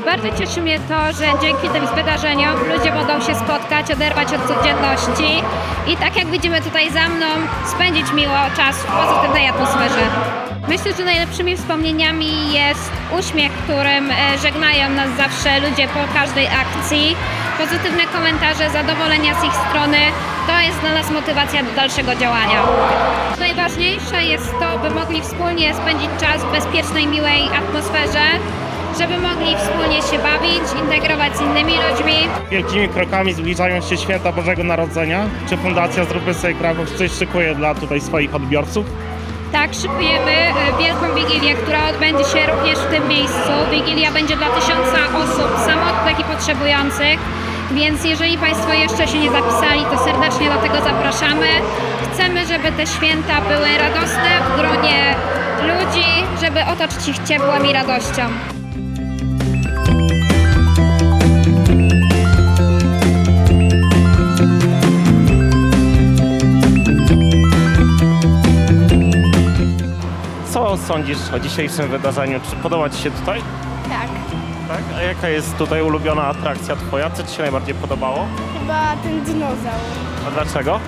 Najbardziej cieszy mnie to, że dzięki tym wydarzeniom ludzie mogą się spotkać, oderwać od codzienności i tak jak widzimy tutaj za mną, spędzić miło czas w pozytywnej atmosferze. Myślę, że najlepszymi wspomnieniami jest uśmiech, którym e, żegnają nas zawsze ludzie po każdej akcji. Pozytywne komentarze, zadowolenia z ich strony to jest dla nas motywacja do dalszego działania. Najważniejsze jest to, by mogli wspólnie spędzić czas w bezpiecznej, miłej atmosferze, żeby mogli wspólnie się bawić, integrować z innymi ludźmi. Wielkimi krokami zbliżają się święta Bożego Narodzenia. Czy Fundacja Zróbmy sobie Kraków coś szykuje dla tutaj swoich odbiorców? Tak, szykujemy e, wielką wigilię, która odbędzie się również w tym miejscu. Wigilia będzie dla tysiąca osób samotnych i potrzebujących, więc jeżeli Państwo jeszcze się nie zapisali, to serdecznie do tego zapraszamy. Chcemy, żeby te święta były radosne w gronie ludzi, żeby otoczyć ich ciepłem i radością. Sądzisz o dzisiejszym wydarzeniu? Czy podoba Ci się tutaj? Tak, Tak? A jaka jest tutaj ulubiona atrakcja Twoja? Co Ci się najbardziej podobało? chyba ten dinozaur. A dlaczego?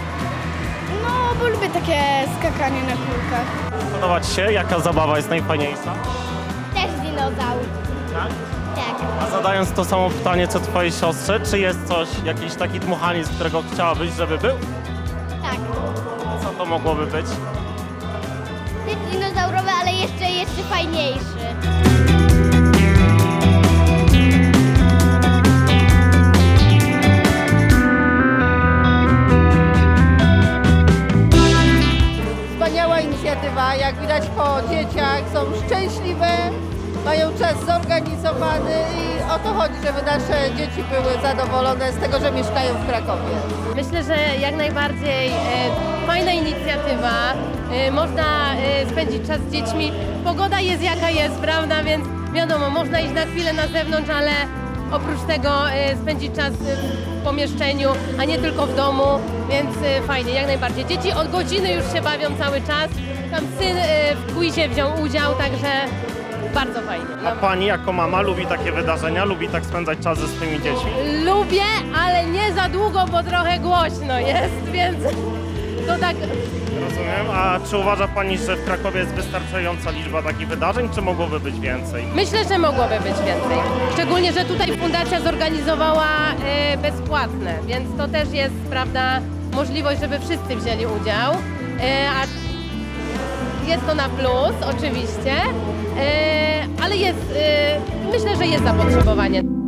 No, bo lubię takie skakanie na kulkach. Podoba Ci się? Jaka zabawa jest najfajniejsza? Też dinozaur. Tak? Tak. A zadając to samo pytanie co Twojej siostrze, czy jest coś, jakiś taki dmuchanizm, którego chciałabyś, żeby był? Tak. Co to mogłoby być? Jeszcze fajniejszy. Wspaniała inicjatywa, jak widać po dzieciach, są szczęśliwe, mają czas zorganizowany i o to chodzi, żeby nasze dzieci były zadowolone z tego, że mieszkają w Krakowie. Myślę, że jak najbardziej e, fajna inicjatywa. E, można e, spędzić czas z dziećmi. Pogoda jest jaka jest, prawda? Więc wiadomo, można iść na chwilę na zewnątrz, ale oprócz tego e, spędzić czas e, w pomieszczeniu, a nie tylko w domu, więc e, fajnie, jak najbardziej. Dzieci od godziny już się bawią cały czas. Tam syn e, w quizie wziął udział, także bardzo fajnie. A Pani jako mama lubi takie wydarzenia? Lubi tak spędzać czas ze swoimi dziećmi? Lubię, ale nie za długo, bo trochę głośno jest, więc to tak Rozumiem. A czy uważa Pani, że w Krakowie jest wystarczająca liczba takich wydarzeń, czy mogłoby być więcej? Myślę, że mogłoby być więcej. Szczególnie, że tutaj fundacja zorganizowała e, bezpłatne, więc to też jest, prawda, możliwość, żeby wszyscy wzięli udział. E, a jest to na plus, oczywiście, e, ale jest, e, myślę, że jest zapotrzebowanie.